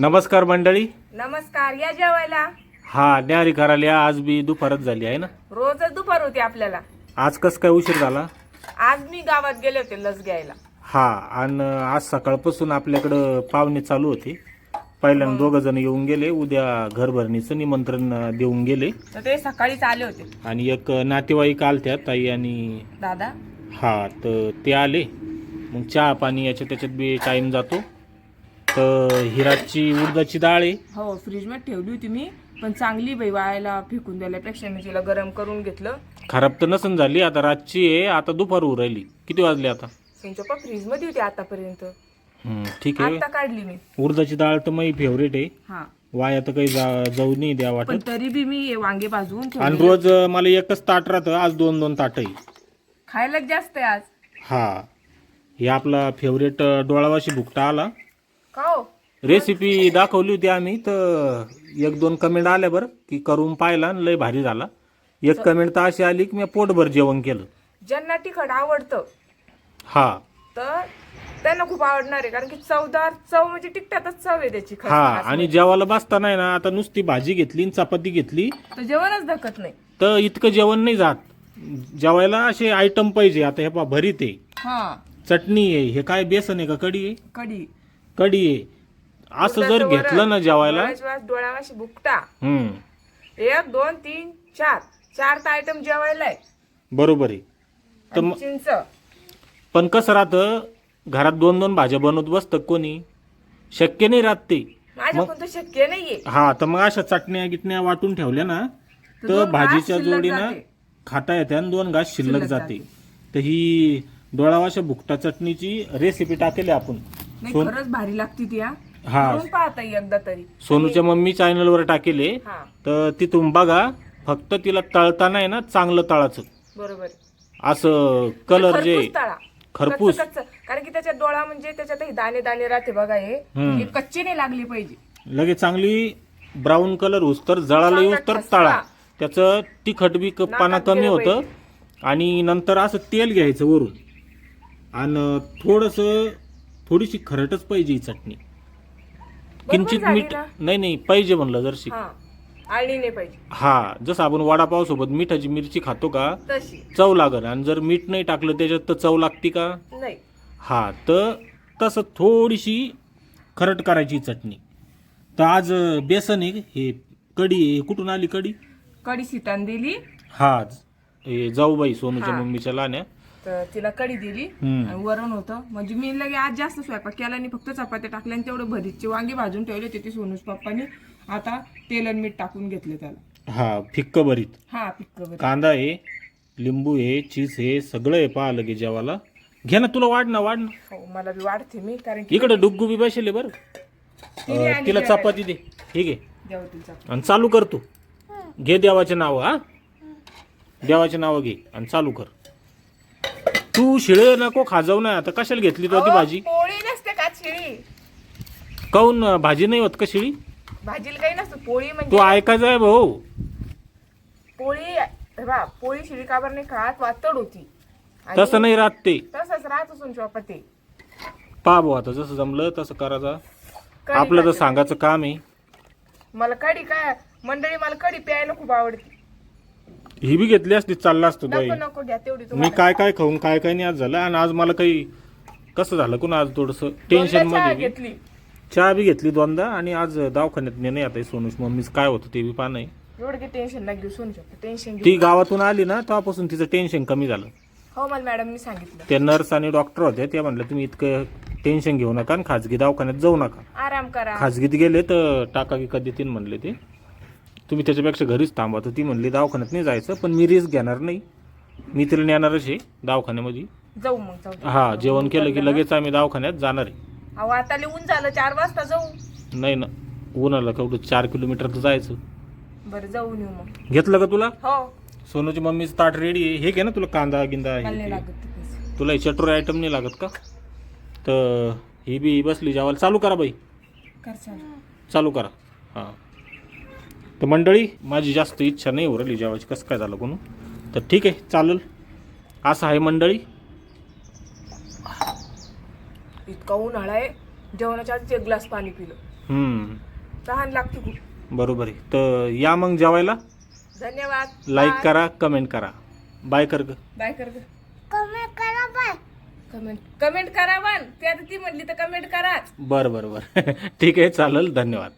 नमस्कार मंडळी. नमस्कार या जेवायला. हा न्यारी करायला आज बी दुपारच झाली आहे ना? रोजच दुपार होती आपल्याला. आज कस काय उशीर झाला? आज मी गावात गेले होते लस घ्यायला. हा आणि आज सकाळपासून आपल्याकडं पाहुणे चालू होते. पहिल्यांदा दोघ जण येऊन गेले उद्या घरभरणीचं निमंत्रण देऊन गेले. तर ते सकाळीच आले होते. आणि एक नातेवाईक आलत्या ताई आणि दादा. हा तर ते आले. मग चहा पाणी याच्यात त्याच्यात बी टाइम जातो. तर हिराची उडदाची डाळ आहे. हो फ्रीजमध्ये ठेवली होती मी. पण चांगली बाई वायाला फेकून द्यायलापेक्षा मी तिला गरम करून घेतलं. खराब तर नसन झाली आता रातची आहे आता दुपार होऊ राहिली. किती वाजले आता? फ्रीजमध्ये होती आतापर्यंत. हम्म, ठीक आहे. आता काढली मी. उडदाची डाळ तर माझी फेवरेट आहे. हा. वाया तर काही जा- जाऊ नाही द्या पण वाटत. तरी बी मी हे वांगे भाजून आणि ठेवले. रोज अं, मला एकच ताट राहतं आज दोन दोन ताट आहे. खायला जास्त आहे आज. हा. हे आपला फेवरेट डोळावाशी भुकटा आला. का हो? रेसिपी दाखवली होती आम्ही तर एक दोन कमेंट आल्या बरं की करून पाहिला आणि लय भारी झाला. एक कमेंट तर अशी आली की मी पोटभर जेवण केलं. ज्यांना तिखट आवडतं हा. तर त्यांना खूप आवडणार आहे कारण की चवदार चव म्हणजे टिकटातच चव आहे त्याची खरं हा सांगायचं आणि जेवायला बसता नाही ना आता नुसती भाजी घेतली आणि चपाती घेतली तर जेवणच धकत नाही. तर इतकं जेवण नाही जात. जेवायला असे आयटम पाहिजे आता हे पा भरीत आहे. हा. चटणी आहे हे काय बेसन आहे का कढी आहे? कढी. आहे. असं जर उडदाचं घेतलं ना वरण, जेवायला डोळ्यावाशी बुकटा हम्म. एक दोन तीन चार. चार तर आयटम जेवायला आहे. बरोबर आहे. तर आणि मग- चिंच. पण कसं राहतं? घरात दोन दोन भाज्या बनवत बसतं कोणी? शक्य नाही राहत ते. माझ्याकडून तर शक्य नाहीये. हा तर मग अशा चटण्या गिटण्या वाटून ठेवल्या ना तर तर दोन घास भाजीच्या शिल्लक जोडीनं जाते. खाता येते आणि दोन घास शिल्लक शिल्लक जाते. तर ही डोळावाशा भुकटा चटणीची रेसिपी टाकेली आपण. नाही सोन- खरंच भारी लागती ती हा. हा. करून पाहता एकदा तरी. सोनूच्या मम्मी चॅनलवर टाकेले. हा. तर तिथून बघा फक्त तिला तळताना आहे ना चांगलं तळाचं. बरोबर. असं कलर जे खरपूस तळा. खरपूस. कच्चं- कच्चं. कारण की त्याच्यात डोळा म्हणजे त्याच्यात हे दाणे दाणे राहते बघा हे. हम्म. हे कच्चे नाही लागले पाहिजे. लगेच चांगली ब्राऊन कलर तर जळाला येऊस तर चांगला तळा. त्याचं तिखट बी क- पाना नाकात कमी गेलं होतं आणि नंतर असं तेल घ्यायचं वरून. आणि थोडस थोडीशी खरटच पाहिजे ही चटणी. किंचित झाली मीठ ना? नाही नाही पाहिजे म्हणलं जरशी. हा आळणी नाही पाहिजे. हा जसं आपण वडापाव सोबत मिठाची मिरची खातो का तशी. चव लागल आणि जर मीठ नाही टाकलं त्याच्यात तर चव लागते का? नाही. हा तर तसं थोडीशी खरट करायची चटणी. तर आज अं, बेसन आहे हे कढी आहे हे कुठून आली कढी? कढी सितान दिली. हा हे जाऊबाई सोनूच्या हा. मम्मीच्या लाण्या. तर तिला कढी दिली. आणि वरण होतं. म्हणजे मी लगे आज जास्त स्वयंपाक केला आणि फक्त चपात्या टाकल्या आणि तेवढं भरीतचे वांगे भाजून ठेवले होते ते सोनूज पप्पानी. आता तेल आणि मीठ टाकून घेतले त्याला. हा फिक्क भरीत. हा पिक्क भरीत. कांदा आहे लिंबू आहे चीज आहे सगळं आहे पहा लगे जेवाला. घे ना तुला वाढ ना वाढ ना. हो मला बी वाढते मी कारण की इकडे डुग्गू बी बसेल बरं. तिने अं, आणि तिला जेवायला. चपाती दे. ठीक आहे चपाती. आणि चालू कर तू. घे देवाचे नाव हा. देवाचे नाव घे आणि चालू कर. तू शिळे नको खाजव ना आता कशाला घेतली तू ती अहो, भाजी? पोळी नसते का शिळी? काऊन अं, भाजी नाही होत का शिळी? भाजीला काही नसतं. पोळी तू म्हणजे ऐकायचं आहे भाऊ. पोळी हे बा पोळी शिळी काबर नाही खात? वातड होती. आणि तसं नाही राहत ते. तसंच राहत असून चपाती पहा भाऊ आता जसं जमलं तसं करायचं. कढी आपलं तर खाते. सांगायचं काम आहे. मला कढी काय मंडळी मला कढी प्यायला खूप आवडते. ही बी घेतली असती चालला असतो बाई. नको नको घ्या तेवढी मी तुम्हाला काय काय खाऊन काय काय नाही आज झालं. आणि आज मला काही कसं झालं कोण आज थोडस टेन्शन दोनदा चहा मध्ये? मी. घेतली. चहा बी घेतली दोनदा आणि आज दवाखान्यात नेणे आता सोनूस मम्मीच. काय होतं ते बी पहा नाही एवढं काही टेन्शन नाही घेऊ सोनू शकतो टेन्शन ती घेऊ गावातून आली ना तेव्हापासून तिचं टेन्शन कमी झालं. हो मला मॅडमनी सांगितलं. त्या नर्स आणि डॉक्टर होत्या त्या म्हणल्या तुम्ही इतकं टेन्शन घेऊ नका आणि खाजगी दवाखान्यात जाऊ नका. आराम करा. खाजगीत गेले तर टाका की कधी तीन म्हणले ते. तुम्ही त्याच्यापेक्षा घरीच थांबा. तर ती म्हणली दवाखान्यात नाही जायचं पण मी रिस्क घेणार नाही. मी तिला नेणारच आहे दवाखान्यामध्ये. जाऊ मग जाऊ हा जेवण केलं की लगेच आम्ही दवाखान्यात जाणार आहे. अहो आता लिहून झालं चार वाजता जाऊ. नाही ना उन्हाला केवढं चार किलोमीटर तर जायचं. बरं जाऊन येऊ मग. घेतलं का तुला? हो. सोनूची मम्मीचं ताट रेडी आहे. हे घे ना तुला कांदा गिंदा हे मला नाही ते. लागत ते पैसे. तुला हे चटोरे आयटम नाही लागत का? तर ही बी बसली जेवायला. चालू करा बाई. कर चालेल. चालू करा. हां. तर मंडळी माझी जास्त इच्छा नाही उरली जेवायची. कसं काय झालं कोण? तर ठीक आहे चालेल. असं आहे मंडळी. इतका उन्हाळा आहे जेवणाच्या आधीच एक ग्लास पाणी पिलं. हम्म. तहान लागते खूप. बरोबर आहे. तर या मग जेवायला. धन्यवाद. लाईक. करा कमेंट करा. बाय कर ग. बाय कर कमेंट करा बाय कमेंट कमेंट करा पण. ती आता ती म्हणली तर कमेंट कराच. बरं बरं बरं. ठीक आहे चालेल. धन्यवाद.